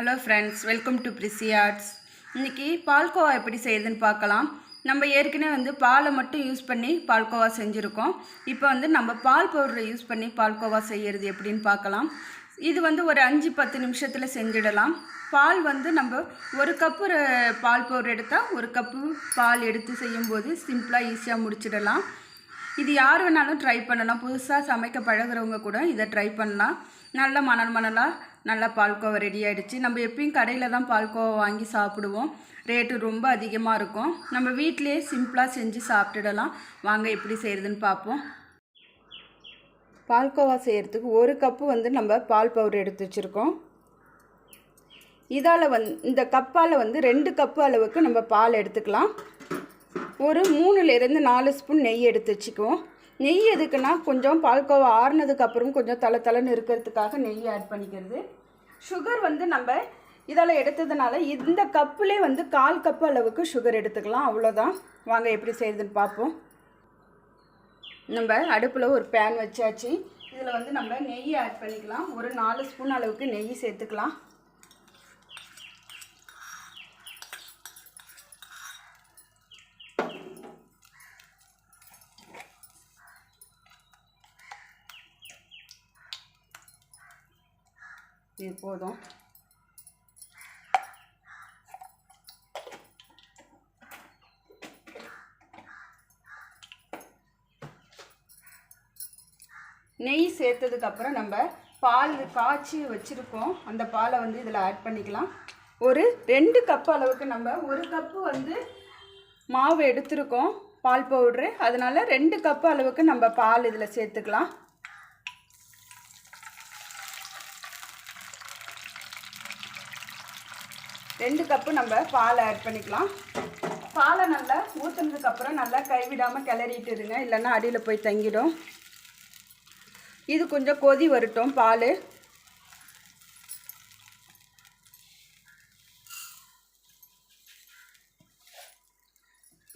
Hello friends welcome to பிரிசி arts இன்றைக்கி பால்கோவா எப்படி செய்யுதுன்னு பார்க்கலாம். நம்ம ஏற்கனவே வந்து பாலை மட்டும் யூஸ் பண்ணி பால்கோவா செஞ்சுருக்கோம். இப்போ வந்து நம்ம பால் பவுடரை யூஸ் பண்ணி பால்கோவா செய்கிறது எப்படின்னு பார்க்கலாம். இது வந்து ஒரு அஞ்சு பத்து நிமிஷத்தில் செஞ்சிடலாம். பால் வந்து நம்ம ஒரு கப்பு பால் பவுடர் எடுத்தால் ஒரு கப்பு பால் எடுத்து செய்யும்போது சிம்பிளாக ஈஸியாக முடிச்சிடலாம். இது யார் வேணாலும் ட்ரை பண்ணலாம். புதுசாக சமைக்க பழகுறவங்க கூட இதை ட்ரை பண்ணலாம். நல்ல மணல் மணலாக நல்லா பால்கோவா ரெடி ஆகிடுச்சு நம்ம எப்பயும் கடையில் தான் பால்கோவா வாங்கி சாப்பிடுவோம். ரேட்டு ரொம்ப அதிகமாக இருக்கும். நம்ம வீட்டிலே சிம்பிளாக செஞ்சு சாப்பிட்டுடலாம். வாங்க எப்படி செய்கிறதுன்னு பார்ப்போம். பால்கோவா செய்கிறதுக்கு ஒரு கப்பு வந்து நம்ம பால் பவுடர் எடுத்து வச்சுருக்கோம். இதால் வந் இந்த கப்பால் வந்து ரெண்டு கப்பு அளவுக்கு நம்ம பால் எடுத்துக்கலாம். ஒரு மூணுலேருந்து நாலு ஸ்பூன் நெய் எடுத்து வச்சுக்குவோம். நெய் எதுக்குன்னா கொஞ்சம் பால்கோவா ஆறுனதுக்கு அப்புறம் கொஞ்சம் தலை தலைன்னு இருக்கிறதுக்காக நெய் ஆட் பண்ணிக்கிறது. சுகர் வந்து நம்ம இதால் எடுத்ததுனால இந்த கப்புலே வந்து கால் கப்பு அளவுக்கு சுகர் எடுத்துக்கலாம். அவ்வளோதான். வாங்க எப்படி செய்யுதுன்னு பார்ப்போம். நம்ம அடுப்பில் ஒரு பேன் வச்சாச்சு. இதில் வந்து நம்ம நெய் ஆட் பண்ணிக்கலாம். ஒரு நாலு ஸ்பூன் அளவுக்கு நெய் சேர்த்துக்கலாம். இது போதும். நெய் சேர்த்ததுக்கப்புறம் நம்ம பால் காய்ச்சி வச்சுருக்கோம். அந்த பாலை வந்து இதில் ஆட் பண்ணிக்கலாம். ஒரு ரெண்டு கப் அளவுக்கு நம்ம ஒரு கப்பு வந்து மாவு எடுத்திருக்கோம் பால் பவுட்ரு அதனால் ரெண்டு கப் அளவுக்கு நம்ம பால் இதில் சேர்த்துக்கலாம். ரெண்டு கப்பு நம்ம பால் ஆட் பண்ணிக்கலாம். பாலை நல்லா ஊற்றுனதுக்கப்புறம் நல்லா கைவிடாமல் கிளறிட்டு இருங்க இல்லைன்னா அடியில் போய் தங்கிடும். இது கொஞ்சம் கொதி வரட்டும் பால்.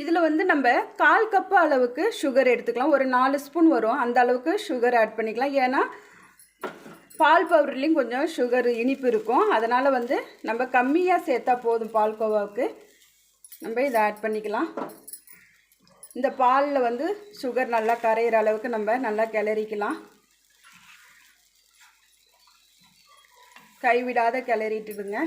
இதில் வந்து நம்ம கால் கப்பு அளவுக்கு சுகர் எடுத்துக்கலாம். ஒரு நாலு ஸ்பூன் வரும். அந்த அளவுக்கு சுகர் ஆட் பண்ணிக்கலாம். ஏன்னா பால் பவுடர்லேயும் கொஞ்சம் சுகர் இனிப்பு இருக்கும். அதனால் வந்து நம்ம கம்மியாக சேர்த்தா போதும் பால்கோவாவுக்கு நம்ம இதை ஆட் பண்ணிக்கலாம். இந்த பாலில் வந்து சுகர் நல்லா கரையிற அளவுக்கு நம்ம நல்லா கிளறிக்கலாம். கைவிடாத கிளறிட்டுடுங்க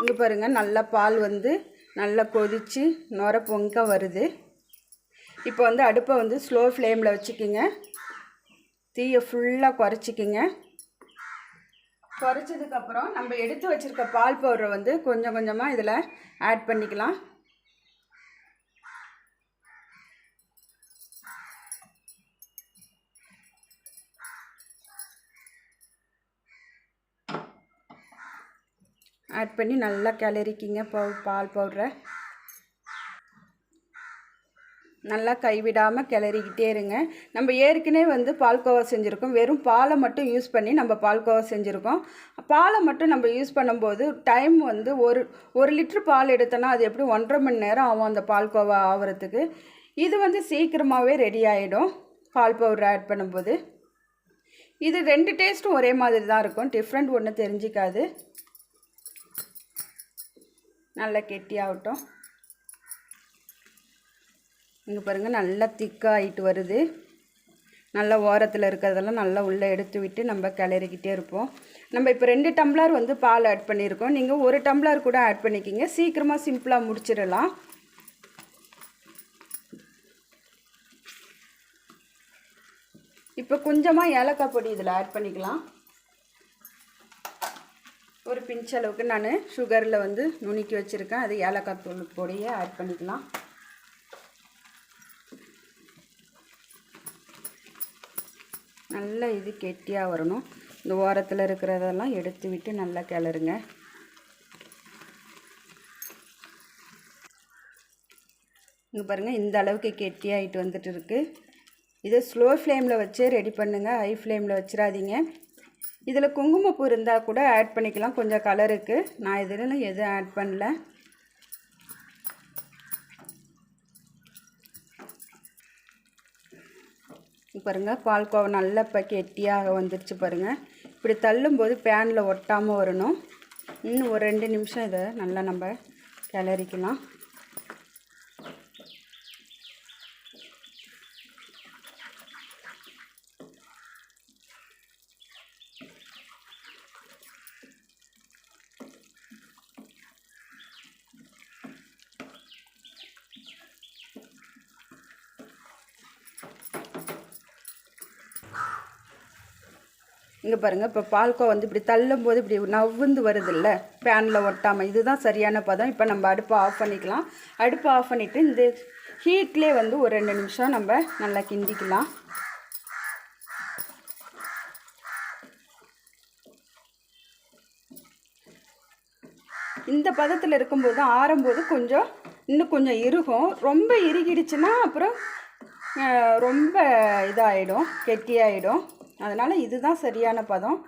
இங்கே பாருங்கள் நல்லா பால் வந்து நல்லா கொதித்து நுர பொங்க வருது. இப்போ வந்து அடுப்பை வந்து ஸ்லோ ஃப்ளேமில் வச்சுக்கிங்க. தீயை ஃபுல்லாக குறைச்சிக்கிங்க. குறைச்சதுக்கப்புறம் நம்ம எடுத்து வச்சுருக்க பால் பவுடரை வந்து கொஞ்சம் கொஞ்சமாக இதில் ஆட் பண்ணிக்கலாம். ஆட் பண்ணி நல்லா கிளறிக்கிங்க பவு பால் பவுடரை நல்லா கைவிடாமல் கிளறிக்கிட்டே இருங்க. நம்ம ஏற்கனவே வந்து பால்கோவா செஞ்சுருக்கோம். வெறும் பாலை மட்டும் யூஸ் பண்ணி நம்ம பால்கோவா செஞ்சுருக்கோம். பாலை மட்டும் நம்ம யூஸ் பண்ணும்போது டைம் வந்து ஒரு ஒரு லிட்ரு பால் எடுத்தோன்னா அது எப்படி ஒன்றரை மணி நேரம் ஆகும் அந்த பால்கோவா ஆகிறதுக்கு. இது வந்து சீக்கிரமாகவே ரெடி ஆகிடும் பால் பவுடர் ஆட் பண்ணும்போது. இது ரெண்டு டேஸ்ட்டும் ஒரே மாதிரி தான் இருக்கும். டிஃப்ரெண்ட் ஒன்றும் தெரிஞ்சிக்காது. நல்லா கெட்டியாகட்டும். இங்கே பாருங்கள் நல்லா திக்காகிட்டு வருது. நல்லா ஓரத்தில் இருக்கிறதெல்லாம் நல்லா உள்ளே எடுத்து விட்டு நம்ம கிளறிக்கிட்டே இருப்போம். நம்ம இப்போ ரெண்டு டம்ளர் வந்து பால் ஆட் பண்ணியிருக்கோம். நீங்கள் ஒரு டம்ளர் கூட ஆட் பண்ணிக்கிங்க. சீக்கிரமாக சிம்பிளாக முடிச்சிடலாம். இப்போ கொஞ்சமாக ஏலக்காய் பொடி இதில் ஆட் பண்ணிக்கலாம். ஒரு பிஞ்ச் அளவுக்கு நான் சுகரில் வந்து நுணுக்கி வச்சுருக்கேன். அது ஏலக்காய் தூள் பொடியை ஆட் பண்ணிக்கலாம். நல்லா இது கெட்டியாக வரணும். இந்த ஓரத்தில் இருக்கிறதெல்லாம் எடுத்து விட்டு நல்லா கிளறுங்க. இங்கே பாருங்கள் இந்த அளவுக்கு கெட்டியாகிட்டு வந்துட்டு இருக்குது இதை ஸ்லோ ஃப்ளேமில் வச்சு ரெடி பண்ணுங்கள் ஹை ஃப்ளேமில் வச்சிடாதீங்க. இதில் குங்குமப்பூ இருந்தால் கூட ஆட் பண்ணிக்கலாம். கொஞ்சம் கலருக்கு நான் இதில் எதுவும் ஆட் பண்ணல. பாருங்கள் பால்கோவா நல்லா இப்போ கெட்டியாக வந்துருச்சு பாருங்கள் இப்படி தள்ளும்போது பேனில் ஒட்டாமல் வரணும். இன்னும் ஒரு ரெண்டு நிமிஷம் இதை நல்லா நம்ம கிளறிக்கலாம். இங்கே பாருங்கள் இப்போ பால்கோ வந்து இப்படி தள்ளும் போது இப்படி நவுந்து வருதில்ல பேனில் ஒட்டாமல் இதுதான் சரியான பதம். இப்போ நம்ம அடுப்பை ஆஃப் பண்ணிக்கலாம். அடுப்பை ஆஃப் பண்ணிவிட்டு இந்த ஹீட்லேயே வந்து ஒரு ரெண்டு நிமிஷம் நம்ம நல்லா கிண்டிக்கலாம். இந்த பதத்தில் இருக்கும்போது ஆறும்போது கொஞ்சம் இன்னும் கொஞ்சம் இறுகும். ரொம்ப இறுகிடுச்சுன்னா அப்புறம் ரொம்ப இதாகிடும் கெட்டியாகிடும் அதனால் இதுதான் சரியான பதம்.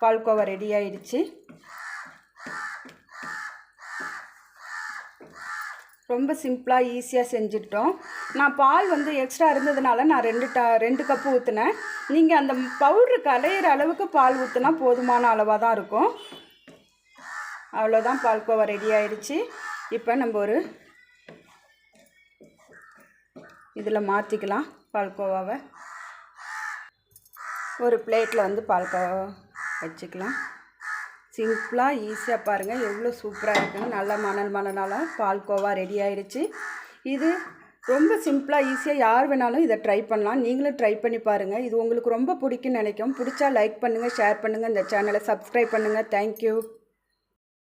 பால்கோவா ரெடி ஆயிடுச்சு. ரொம்ப சிம்பிளாக ஈஸியாக செஞ்சுட்டோம். நான் பால் வந்து எக்ஸ்ட்ரா இருந்ததுனால நான் ரெண்டு டா ரெண்டு கப்பு ஊற்றினேன் நீங்கள் அந்த பவுட்ரு கலையிற அளவுக்கு பால் ஊற்றினா போதுமான அளவாக தான் இருக்கும் அவ்வளோதான் பால்கோவா ரெடி ஆயிடுச்சு. இப்போ நம்ம ஒரு இதில் மாற்றிக்கலாம் பால்கோவாவை ஒரு பிளேட்டில் வந்து பால்கோவா வச்சுக்கலாம். சிம்பிளாக ஈஸியாக பாருங்கள் எவ்வளோ சூப்பராக இருக்குங்க நல்ல மணல் மணலாலாம் பால்கோவா ரெடி ஆயிடுச்சு. இது ரொம்ப சிம்பிளாக ஈஸியாக யார் வேணாலும் இதை ட்ரை பண்ணலாம். நீங்களும் ட்ரை பண்ணி பாருங்கள் இது உங்களுக்கு ரொம்ப பிடிக்கும்னு நினைக்கும். பிடிச்சா லைக் பண்ணுங்கள் ஷேர் பண்ணுங்கள் இந்த சேனலை சப்ஸ்கிரைப் பண்ணுங்கள் தேங்க்யூ